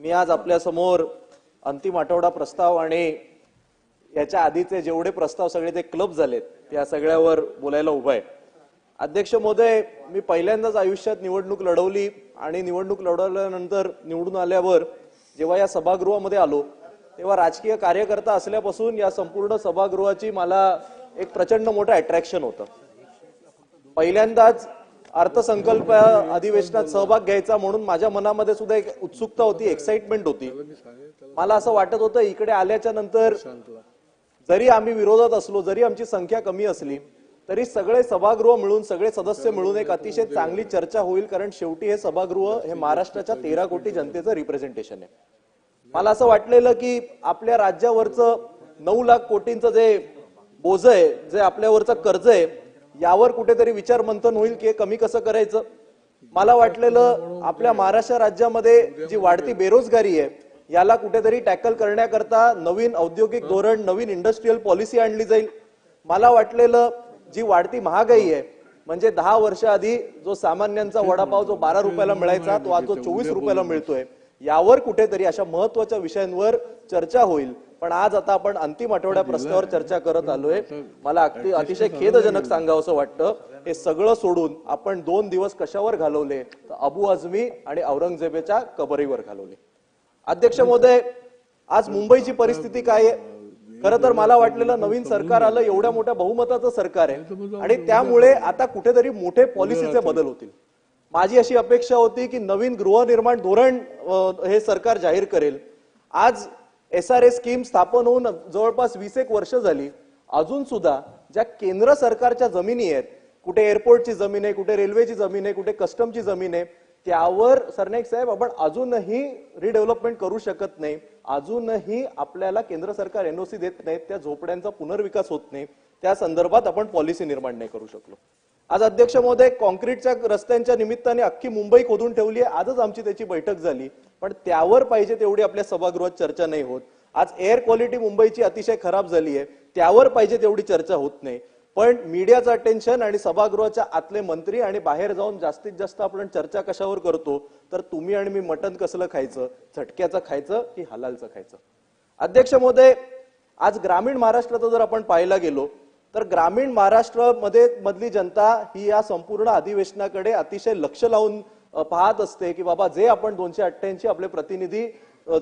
मी आज आपल्यासमोर अंतिम आठवडा प्रस्ताव आणि याच्या आधीचे जेवढे प्रस्ताव सगळे ते क्लब झालेत त्या सगळ्यावर बोलायला उभा आहे. अध्यक्ष मोदय मी पहिल्यांदाच आयुष्यात निवडणूक लढवली आणि निवडणूक लढवल्यानंतर निवडून आल्यावर जेव्हा या सभागृहामध्ये आलो तेव्हा राजकीय कार्यकर्ता असल्यापासून या संपूर्ण सभागृहाची मला एक प्रचंड मोठं अट्रॅक्शन होतं. पहिल्यांदाच अर्थसंकल्प अधिवेशनात सहभाग घ्यायचा म्हणून माझ्या मनामध्ये सुद्धा एक उत्सुकता होती एक्साइटमेंट होती. मला असं वाटत होतं इकडे आल्याच्यानंतर जरी आम्ही विरोधात असलो जरी आमची संख्या कमी असली तरी सगळे सभागृह मिळून सगळे सदस्य मिळून एक अतिशय चांगली चर्चा होईल कारण शेवटी हे सभागृह हे महाराष्ट्राच्या तेरा कोटी जनतेचं रिप्रेझेंटेशन आहे. मला असं वाटलेलं की आपल्या राज्यावरचं नऊ लाख कोटींचं जे बोज आहे जे आपल्यावरचं कर्ज आहे यावर कुठेतरी विचार मंथन होईल की कमी कसं करायचं? मला वाटलेलं आपल्या महाराष्ट्र राज्यामध्ये जी वाढती बेरोजगारी आहे याला कुठेतरी टॅकल करण्याकरता नवीन औद्योगिक धोरण नवीन इंडस्ट्रीयल पॉलिसी आणली जाईल. मला वाटलेलं जी वाढती महागाई आहे म्हणजे दहा वर्ष आधी जो सामान्यांचा वडापाव जो बारा रुपयाला मिळायचा तो आज जो चोवीस रुपयाला मिळतोय यावर कुठेतरी अशा महत्त्वाच्या विषयांवर चर्चा होईल. पण आज आता आपण अंतिम आठवड्या प्रश्नावर चर्चा करत आलोय. मला अगदी अतिशय खेदजनक सांगावं असं वाटतं. हे सगळं सोडून आपण दोन दिवस कशावर घालवले? तर अबू आझमी आणि औरंगजेबच्या कबरीवर घालवले. अध्यक्ष महोदय आज मुंबईची परिस्थिती काय आहे? खरं तर मला वाटलेलं नवीन सरकार आलं एवढ्या मोठ्या बहुमताचं सरकार आहे. आणि त्यामुळे आता कुठेतरी मोठे पॉलिसीचे बदल होतील. माझी अशी अपेक्षा होती की नवीन गृहनिर्माण धोरण हे सरकार जाहीर करेल. आज एस आर ए स्कीम स्थापन होऊन जवळपास वीस एक वर्ष झाली. अजून सुद्धा ज्या केंद्र सरकारच्या जमिनी आहेत कुठे एअरपोर्टची जमीन आहे कुठे रेल्वेची जमीन आहे कुठे कस्टमची जमीन आहे त्यावर सरनाईक साहेब आपण अजूनही रिडेव्हलपमेंट करू शकत नाही. अजूनही आपल्याला केंद्र सरकार एनओसी देत नाहीत त्या झोपड्यांचा पुनर्विकास होत नाही. त्या संदर्भात आपण पॉलिसी निर्माण नाही करू शकलो. आज अध्यक्ष महोदय कॉन्क्रीटच्या रस्त्यांच्या निमित्ताने अख्खी मुंबई खोदून ठेवली आहे. आजच आमची त्याची बैठक झाली. पण त्यावर पाहिजे तेवढी आपल्या सभागृहात चर्चा नाही होत. आज एअर क्वालिटी मुंबईची अतिशय खराब झाली आहे. त्यावर पाहिजे तेवढी चर्चा होत नाही. पण मीडियाचं अटेन्शन आणि सभागृहाच्या आतले मंत्री आणि बाहेर जाऊन जास्तीत जास्त आपण चर्चा कशावर करतो तर तुम्ही आणि मी मटण कसलं खायचं झटक्याचं खायचं की हलालचं खायचं? अध्यक्ष महोदय आज ग्रामीण महाराष्ट्राचं जर आपण पाहायला गेलो तर ग्रामीण महाराष्ट्रामध्ये मधली जनता ही या संपूर्ण अधिवेशनाकडे अतिशय लक्ष लावून पाहत असते की बाबा जे आपण दोनशे अठ्ठ्याऐंशी आपले प्रतिनिधी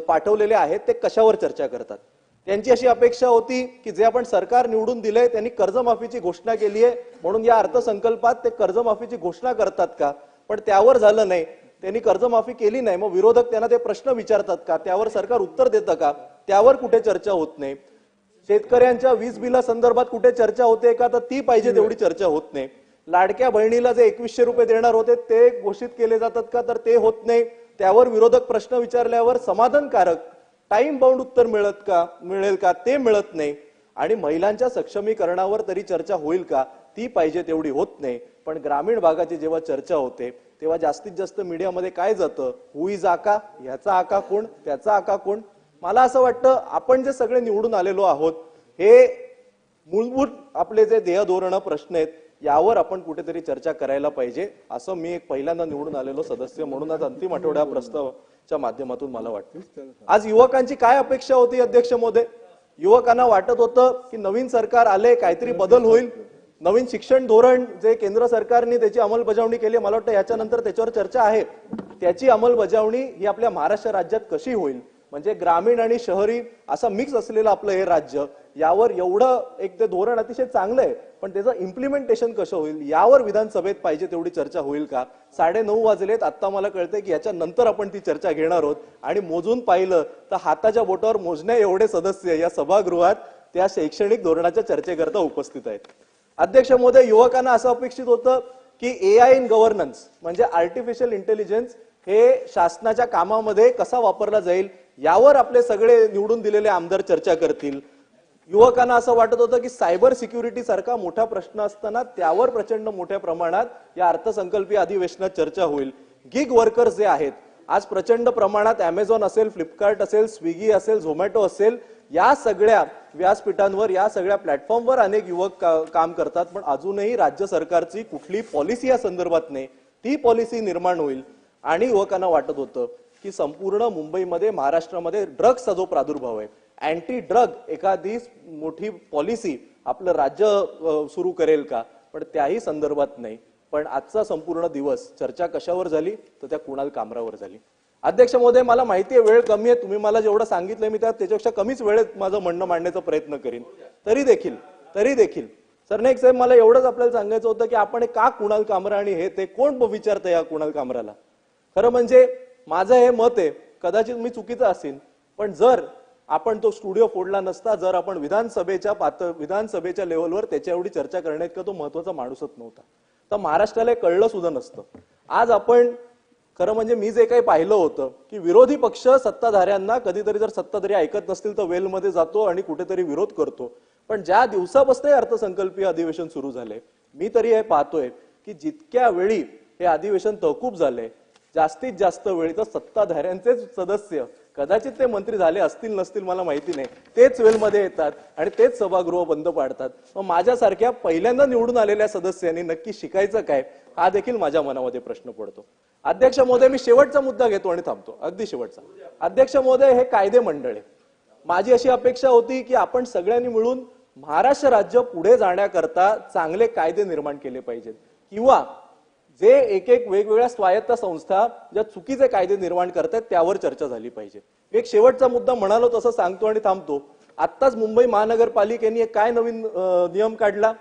पाठवलेले आहेत ते कशावर चर्चा करतात? त्यांची अशी अपेक्षा होती की जे आपण सरकार निवडून दिले त्यांनी कर्जमाफीची घोषणा केली आहे. म्हणून या अर्थसंकल्पात ते कर्जमाफीची घोषणा करतात का? पण त्यावर झालं नाही. त्यांनी कर्जमाफी केली नाही. मग विरोधक त्यांना ते प्रश्न विचारतात का? त्यावर सरकार उत्तर देतं का? त्यावर कुठे चर्चा होत नाही. शेतकऱ्यांच्या वीज बिला संदर्भात कुठे चर्चा होते का? तर ती पाहिजे तेवढी चर्चा होत नाही. लाडक्या बहिणीला जे एकवीसशे रुपये देणार होते ते घोषित केले जातात का? तर ते होत नाही. त्यावर विरोधक प्रश्न विचारल्यावर समाधानकारक टाइम बाउंड उत्तर मिळत का? मिळेल का? ते मिळत नाही. आणि महिलांच्या सक्षमीकरणावर तरी चर्चा होईल का? ती पाहिजे तेवढी होत नाही. पण ग्रामीण भागाची जेव्हा चर्चा होते तेव्हा जास्तीत जास्त मीडियामध्ये काय जातं? हुईज आका ह्याचा आका कोण? त्याचा आका कोण? मला असं वाटतं आपण जे सगळे निवडून आलेलो आहोत हे मूलभूत आपले जे ध्येय धोरण प्रश्न आहेत यावर आपण कुठेतरी चर्चा करायला पाहिजे असं मी एक पहिल्यांदा निवडून आलेलो सदस्य म्हणून आज अंतिम आठवड्या प्रस्तावाच्या माध्यमातून मला वाटतं. आज युवकांची काय अपेक्षा होती अध्यक्ष मोदय युवकांना वाटत होतं की नवीन सरकार आले काहीतरी बदल होईल. नवीन शिक्षण धोरण जे केंद्र सरकारने त्याची अंमलबजावणी केली मला वाटतं याच्यानंतर त्याच्यावर चर्चा आहे. त्याची अंमलबजावणी ही आपल्या महाराष्ट्र राज्यात कशी होईल? म्हणजे ग्रामीण आणि शहरी असा मिक्स असलेलं आपलं हे राज्य यावर एवढं एक ते धोरण अतिशय चांगलं आहे. पण त्याचं इम्प्लिमेंटेशन कसं होईल? यावर विधानसभेत पाहिजे तेवढी चर्चा होईल का? साडे नऊ वाजलेत आता मला कळतंय की याच्या नंतर आपण ती चर्चा घेणार आहोत. आणि मोजून पाहिलं तर हाताच्या बोटावर मोजण्या एवढे सदस्य या सभागृहात त्या शैक्षणिक धोरणाच्या चर्चेकरता उपस्थित आहेत. अध्यक्ष महोदय युवकांना असं अपेक्षित होतं की ए आय इन गव्हर्नन्स म्हणजे आर्टिफिशियल इंटेलिजन्स हे शासनाच्या कामामध्ये कसा वापरला जाईल यावर आपले सगळे निवडून दिलेले आमदार चर्चा करतील. युवकांना असं वाटत होतं की सायबर सिक्युरिटी सारखा मोठा प्रश्न असताना त्यावर प्रचंड मोठ्या प्रमाणात या अर्थसंकल्पीय अधिवेशनात चर्चा होईल. गिग वर्कर्स जे आहेत आज प्रचंड प्रमाणात अमेझॉन असेल फ्लिपकार्ट असेल स्विगी असेल झोमॅटो असेल या सगळ्या व्यासपीठांवर या सगळ्या प्लॅटफॉर्मवर अनेक युवक का- काम करतात. पण अजूनही राज्य सरकारची कुठली पॉलिसी या संदर्भात नाही. ती पॉलिसी निर्माण होईल. आणि युवकांना वाटत होतं की संपूर्ण मुंबईमध्ये महाराष्ट्रामध्ये ड्रग्सचा जो प्रादुर्भाव आहे. अँटी ड्रग एखादी मोठी पॉलिसी आपलं राज्य सुरू करेल का? पण त्याही संदर्भात नाही. पण आजचा संपूर्ण दिवस चर्चा कशावर झाली? तर त्या कुणाल कामरावर झाली. अध्यक्ष महोदय मला माहिती आहे वेळ कमी आहे. तुम्ही मला जेवढं सांगितलंय मी त्या त्याच्यापेक्षा कमीच वेळेत माझं म्हणणं मांडण्याचा प्रयत्न करीन. तरी देखील तरी देखील. सरनाईक साहेब मला एवढंच आपल्याला सांगायचं होतं की आपण का कुणाल कामरा आणि हे ते कोण विचारतं या कुणाल कामराला? खरं म्हणजे माझं हे मत आहे कदाचित मी चुकीचं असेल पण जर आपण तो स्टुडिओ फोडला नसता जर आपण विधानसभेच्या पात विधानसभेच्या लेवलवर त्याच्या एवढी चर्चा करण्यात तो महत्त्वाचा माणूसच नव्हता. तर महाराष्ट्राला कळलं सुद्धा नसतं. आज आपण खरं म्हणजे मी जे काही पाहिलं होतं की विरोधी पक्ष सत्ताधाऱ्यांना कधीतरी जर सत्ताधारी ऐकत नसतील तर वेलमध्ये जातो आणि कुठेतरी विरोध करतो. पण ज्या दिवसापासून अर्थसंकल्पीय अधिवेशन सुरू झाले मी तरी हे पाहतोय की जितक्या वेळी हे अधिवेशन तहकूब झाले जास्तीत जास्त वेळी तर सत्ताधाऱ्यांचेच सदस्य. कदाचित ते मंत्री झाले असतील नसतील मला माहिती नाही. तेच वेलमध्ये येतात आणि तेच सभागृह बंद पाडतात. मग माझ्यासारख्या पहिल्यांदा निवडून आलेल्या सदस्यांनी नक्की शिकायचं काय? हा देखील माझ्या मनामध्ये प्रश्न पडतो. अध्यक्ष महोदय मी शेवटचा मुद्दा घेतो आणि थांबतो. अगदी शेवटचा. अध्यक्ष महोदय हे कायदे मंडळ. आहे माझी अशी अपेक्षा होती की आपण सगळ्यांनी मिळून महाराष्ट्र राज्य पुढे जाण्याकरता चांगले कायदे निर्माण केले पाहिजेत. किंवा जे एक एक वेगवेगळ्या स्वायत्त संस्था ज्या चुकीचे कायदे निर्माण करतात त्यावर चर्चा झाली पाहिजे. मी एक शेवटचा मुद्दा म्हणालो तसं सांगतो आणि थांबतो. आत्ताच मुंबई महानगरपालिकेने एक काय नवीन नियम काढला?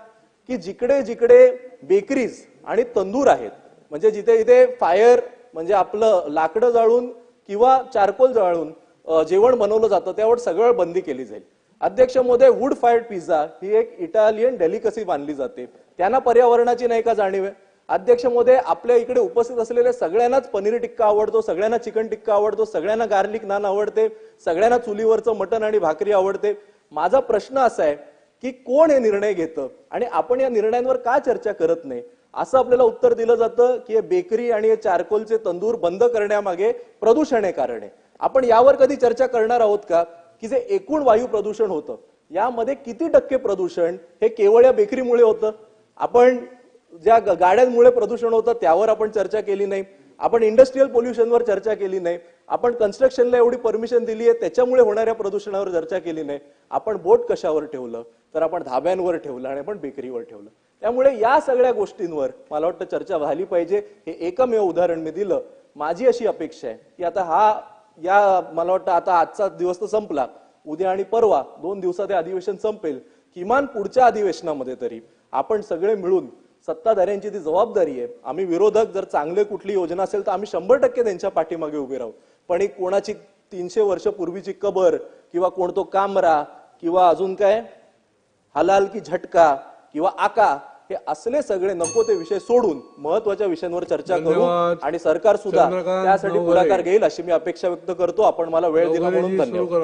की जिकडे जिकडे बेकरीज आणि तंदूर आहेत म्हणजे जिथे जिथे फायर म्हणजे आपलं लाकडं जाळून किंवा चारकोल जाळून जेवण बनवलं जातं त्यावर सगळं बंदी केली जाईल. अध्यक्ष महोदय वूड फायर्ड पिझ्झा ही एक इटालियन डेलिकसी मानली जाते. त्यांना पर्यावरणाची नाही का जाणीव आहे? अध्यक्ष महोदय आपल्या इकडे उपस्थित असलेल्या सगळ्यांनाच पनीर टिक्का आवडतो सगळ्यांना चिकन टिक्का आवडतो सगळ्यांना गार्लिक नान आवडते सगळ्यांना चुलीवरचं मटण आणि भाकरी आवडते. माझा प्रश्न असा आहे की कोण हे निर्णय घेतं? आणि आपण या निर्णयांवर का चर्चा करत नाही? असं आपल्याला उत्तर दिलं जातं की हे बेकरी आणि हे चारकोलचे तंदूर बंद करण्यामागे प्रदूषण हे कारण आहे. आपण यावर कधी चर्चा करणार आहोत का? की जे एकूण वायू प्रदूषण होतं यामध्ये किती टक्के प्रदूषण हे केवळ या बेकरीमुळे होतं? आपण ज्या गाड्यांमुळे प्रदूषण होतं त्यावर आपण चर्चा केली नाही. आपण इंडस्ट्रीयल पोल्युशनवर चर्चा केली नाही. आपण कन्स्ट्रक्शनला एवढी परमिशन दिली आहे त्याच्यामुळे होणाऱ्या प्रदूषणावर चर्चा केली नाही. आपण बोट कशावर ठेवलं? तर आपण धाब्यांवर ठेवलं आणि आपण बेकरीवर ठेवलं. त्यामुळे या सगळ्या गोष्टींवर मला वाटतं चर्चा झाली पाहिजे. हे एकमेव उदाहरण मी दिलं. माझी अशी अपेक्षा आहे की आता हा या मला वाटतं आता आजचा दिवस तर संपला. उद्या आणि परवा दोन दिवसात हे अधिवेशन संपेल. किमान पुढच्या अधिवेशनामध्ये तरी आपण सगळे मिळून सत्ताधाऱ्यांची ती जबाबदारी आहे. आम्ही विरोधक जर चांगले कुठली योजना असेल तर आम्ही शंभर टक्के त्यांच्या पाठीमागे उभे राहू. पण एक कोणाची तीनशे वर्ष पूर्वीची कबर किंवा कोणतो कामरा किंवा अजून काय? हलाल की झटका किंवा आका हे असले सगळे नको ते विषय सोडून महत्त्वाच्या विषयांवर चर्चा करू. आणि सरकार सुद्धा त्यासाठी. पुढाकार घेईल अशी मी अपेक्षा व्यक्त करतो. आपण मला वेळ दिला म्हणून धन्यवाद.